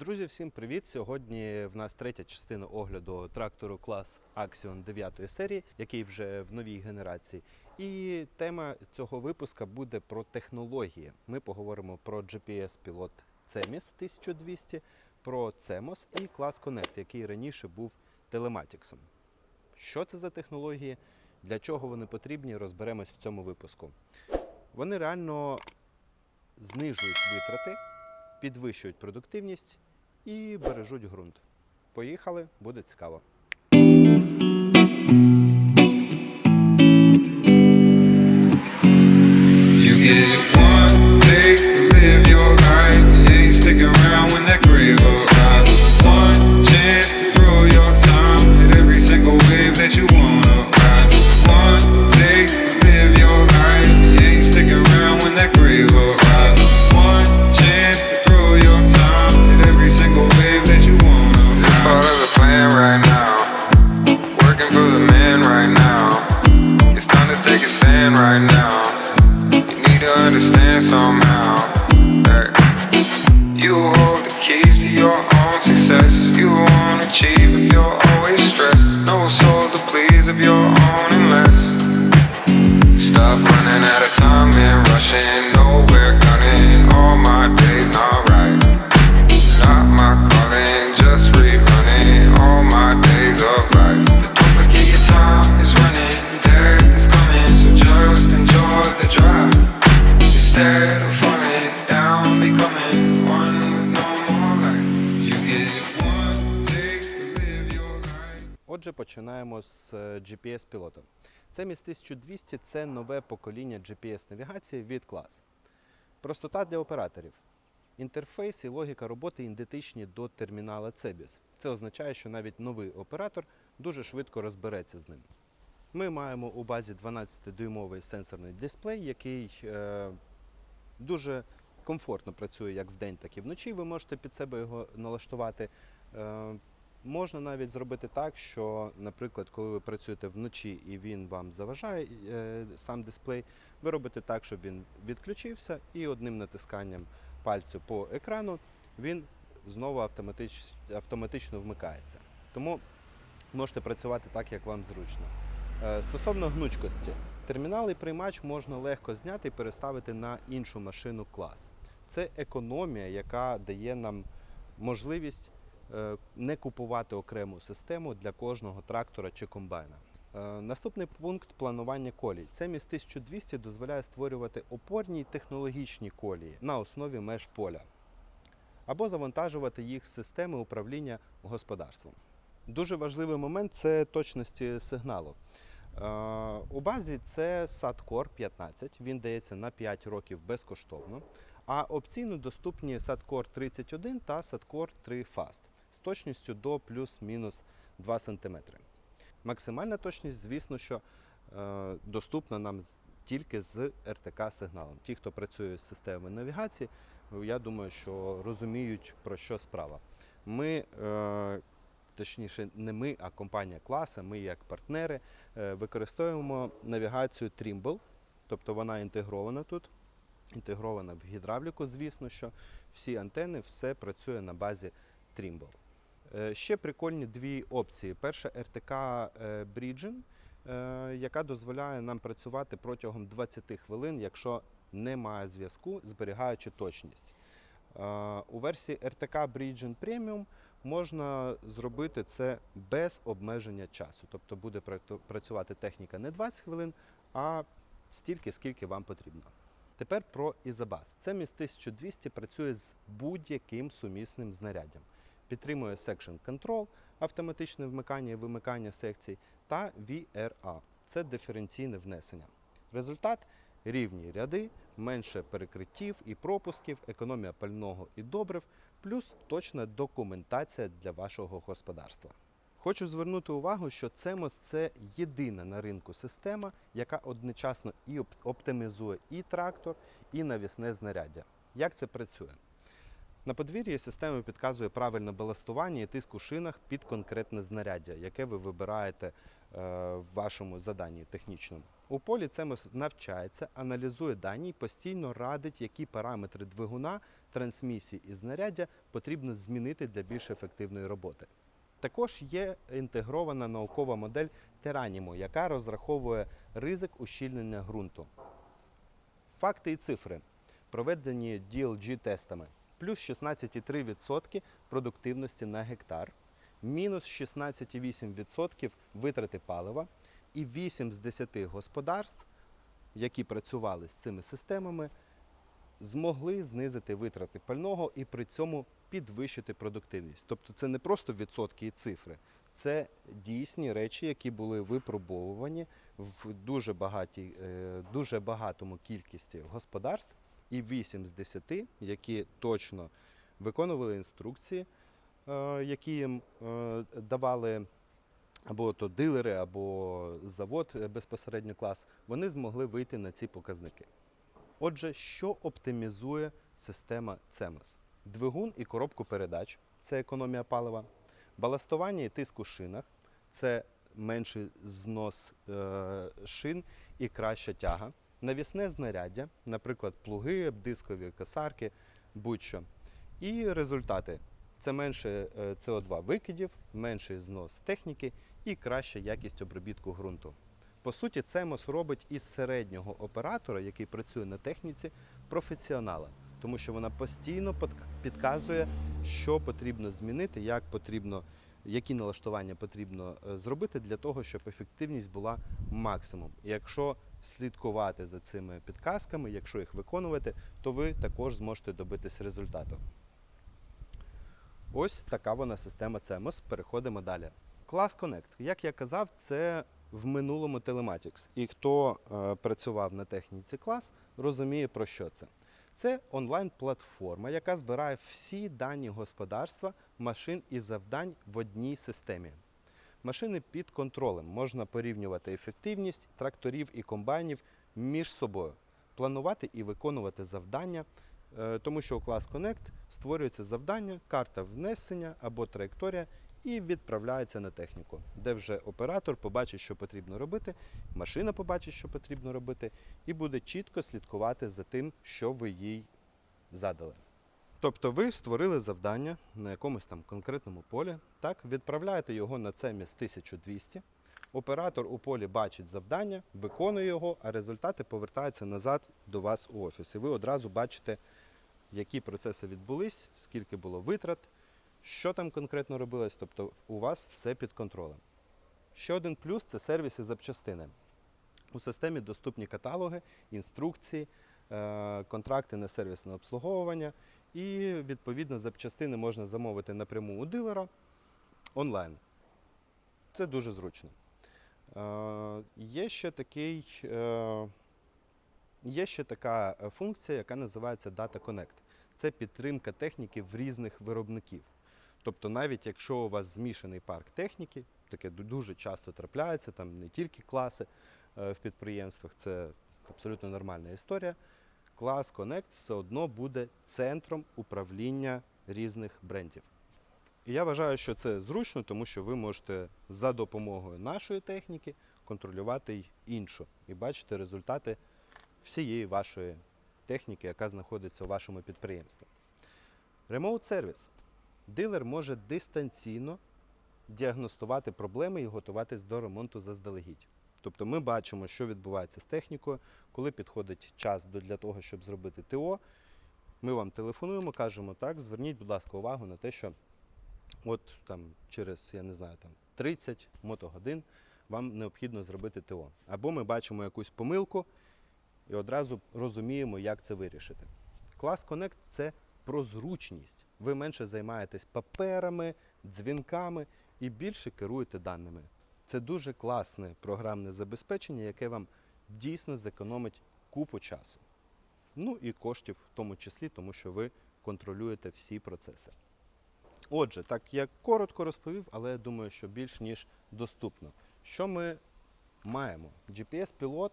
Друзі, всім привіт! Сьогодні в нас третя частина огляду трактору клас Axion 9 серії, який вже в новій генерації. І тема цього випуска буде про технології. Ми поговоримо про GPS-пілот CEMIS 1200, про CEMOS і клас Connect, який раніше був телематіксом. Що це за технології? Для чого вони потрібні, розберемось в цьому випуску. Вони реально знижують витрати, підвищують продуктивність і бережуть ґрунт. Поїхали, буде цікаво. You rushing nowhere, gunning. All my days not right. Not my calling, just rerunning all my days of life. But don't forget your time is running, death is coming, so just enjoy the drive. Instead of falling down, becoming one with no more life. You get one take to live your life. Отже, починаємо з е, GPS-пілотом. Це міс 1200 це нове покоління GPS-навігації від клас. Простота для операторів. Інтерфейс і логіка роботи ідентичні до термінала CEBIS. Це означає, що навіть новий оператор дуже швидко розбереться з ним. Ми маємо у базі 12-дюймовий сенсорний дисплей, який е, дуже комфортно працює як вдень, так і вночі. Ви можете під себе його налаштувати. Е, можна навіть зробити так, що, наприклад, коли ви працюєте вночі і він вам заважає е, сам дисплей, ви робите так, щоб він відключився, і одним натисканням пальцю по екрану він знову автоматич, автоматично вмикається. Тому можете працювати так, як вам зручно. Е, Стосовно гнучкості, термінал і приймач можна легко зняти і переставити на іншу машину клас. Це економія, яка дає нам можливість не купувати окрему систему для кожного трактора чи комбайна. Е, Наступний пункт планування колій. Це міс 1200 дозволяє створювати опорні технологічні колії на основі меж поля або завантажувати їх з системи управління господарством. Дуже важливий момент це точності сигналу. Е, У базі це SATCOR 15, він дається на 5 років безкоштовно. А опційно доступні SATCOR 31 та SATCOR 3 Fast з точністю до плюс-мінус 2 см. Максимальна точність, звісно, що е, доступна нам тільки з РТК сигналом. Ті, хто працює з системою навігації, я думаю, що розуміють про що справа. Ми, е, точніше, не ми, а компанія класа, ми як партнери е, використовуємо навігацію Trimble, тобто вона інтегрована тут, інтегрована в гідравліку, звісно, що всі антени, все працює на базі Trimble. Е, Ще прикольні дві опції. Перша RTK е, Bridging, е, яка дозволяє нам працювати протягом 20 хвилин, якщо немає зв'язку, зберігаючи точність. Е, У версії RTK Bridging Premium можна зробити це без обмеження часу. Тобто буде працювати техніка не 20 хвилин, а стільки, скільки вам потрібно. Тепер про Ізабас. Це міс 1200 працює з будь-яким сумісним знаряддям. Підтримує Section Control, автоматичне вмикання і вимикання секцій, та VRA це диференційне внесення. Результат рівні ряди, менше перекриттів і пропусків, економія пального і добрив, плюс точна документація для вашого господарства. Хочу звернути увагу, що CEMOS – це єдина на ринку система, яка одночасно і оптимізує і трактор, і навісне знаряддя. Як це працює? На подвір'ї система підказує правильне баластування і тиск у шинах під конкретне знаряддя, яке ви вибираєте е, в вашому заданні технічному. У полі CMOS навчається, аналізує дані і постійно радить, які параметри двигуна, трансмісії і знаряддя потрібно змінити для більш ефективної роботи. Також є інтегрована наукова модель Теранімо, яка розраховує ризик ущільнення ґрунту. Факти і цифри, проведені DLG-тестами. Плюс 16,3% продуктивності на гектар, мінус 16,8% витрати палива і 8 з 10 господарств, які працювали з цими системами, змогли знизити витрати пального і при цьому підвищити продуктивність. Тобто це не просто відсотки і цифри, це дійсні речі, які були випробовувані в дуже, багатій, е, дуже багатому кількості господарств, і 8 з 10, які точно виконували інструкції, е, які їм е, давали або то дилери, або завод е, безпосередньо клас, вони змогли вийти на ці показники. Отже, що оптимізує система CEMOS? Двигун і коробку передач це економія палива, баластування і тиск у шинах це менший знос шин і краща тяга. Навісне знаряддя, наприклад, плуги, дискові касарки, будь-що. І результати це менше е, СО2 викидів, менший знос техніки і краща якість обробітку ґрунту. По суті, CEMOS робить із середнього оператора, який працює на техніці, професіонала, тому що вона постійно підказує, що потрібно змінити, як потрібно, які налаштування потрібно е, зробити для того, щоб ефективність була максимум. Якщо слідкувати за цими підказками, якщо їх виконувати, то ви також зможете добитись результату. Ось така вона система CEMOS. Переходимо далі. Class Connect. Як я казав, це в минулому Telematics. І хто е, працював на техніці клас, розуміє про що це. Це онлайн-платформа, яка збирає всі дані господарства, машин і завдань в одній системі. Машини під контролем можна порівнювати ефективність тракторів і комбайнів між собою, планувати і виконувати завдання, тому що у Class Connect створюється завдання, карта внесення або траєкторія і відправляється на техніку, де вже оператор побачить, що потрібно робити, машина побачить, що потрібно робити, і буде чітко слідкувати за тим, що ви їй задали. Тобто ви створили завдання на якомусь там конкретному полі, так, відправляєте його на це CEMIS 1200. Оператор у полі бачить завдання, виконує його, а результати повертаються назад до вас у офіс. І ви одразу бачите, які процеси відбулись, скільки було витрат, що там конкретно робилось. Тобто у вас все під контролем. Ще один плюс це сервіси запчастини. У системі доступні каталоги, інструкції, е, контракти на сервісне обслуговування, і відповідно запчастини можна замовити напряму у дилера онлайн. Це дуже зручно. Е, Є ще такий. е, Є ще така е, функція, яка називається Data Connect. Це підтримка техніки в різних виробників. Тобто, навіть якщо у вас змішаний парк техніки, таке дуже часто трапляється, там не тільки класи в підприємствах, це абсолютно нормальна історія. Клас Connect все одно буде центром управління різних брендів. Я вважаю, що це зручно, тому що ви можете за допомогою нашої техніки контролювати й іншу і бачити результати всієї вашої техніки, яка знаходиться у вашому підприємстві. Remote сервіс. Дилер може дистанційно діагностувати проблеми і готуватись до ремонту заздалегідь. Тобто ми бачимо, що відбувається з технікою, коли підходить час для того, щоб зробити ТО. Ми вам телефонуємо, кажемо, так, зверніть, будь ласка, увагу на те, що от там через, я не знаю, там 30 мотогодин вам необхідно зробити ТО. Або ми бачимо якусь помилку і одразу розуміємо, як це вирішити. Клас Connect – це про зручність. Ви менше займаєтесь паперами, дзвінками і більше керуєте даними. Це дуже класне програмне забезпечення, яке вам дійсно зекономить купу часу. Ну і коштів в тому числі, тому що ви контролюєте всі процеси. Отже, так я коротко розповів, але я думаю, що більш ніж доступно. Що ми маємо? GPS-пілот,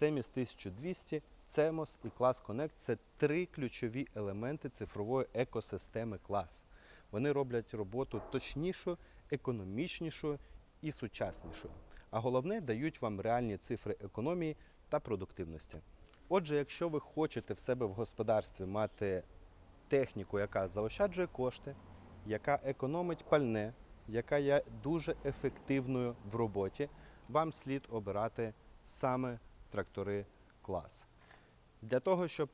CEMIS 1200, CEMOS і Class Connect це три ключові елементи цифрової екосистеми клас. Вони роблять роботу точнішою, економічнішою і сучаснішою. а головне дають вам реальні цифри економії та продуктивності. Отже, якщо ви хочете в себе в господарстві мати техніку, яка заощаджує кошти, яка економить пальне, яка є дуже ефективною в роботі, вам слід обирати саме трактори клас. Для того, щоб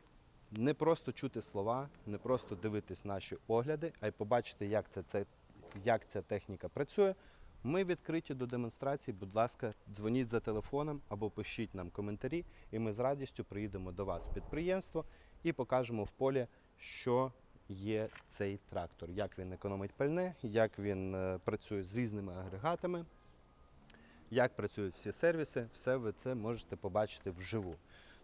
не просто чути слова, не просто дивитись наші огляди, а й побачити, як, це, це, як ця техніка працює, ми відкриті до демонстрації. Будь ласка, дзвоніть за телефоном або пишіть нам коментарі, і ми з радістю приїдемо до вас в підприємство і покажемо в полі, що є цей трактор, як він економить пальне, як він е, працює з різними агрегатами, як працюють всі сервіси, все ви це можете побачити вживу.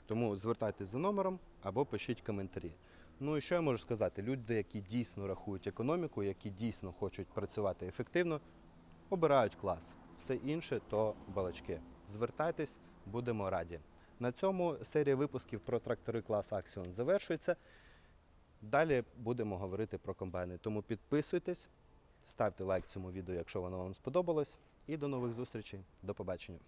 Тому звертайтесь за номером або пишіть коментарі. Ну і що я можу сказати? Люди, які дійсно рахують економіку, які дійсно хочуть працювати ефективно, обирають клас. Все інше то балачки. Звертайтесь, будемо раді. На цьому серія випусків про трактори клас Axion завершується. Далі будемо говорити про комбайни. Тому підписуйтесь, ставте лайк цьому відео, якщо воно вам сподобалось. І до нових зустрічей. До побачення.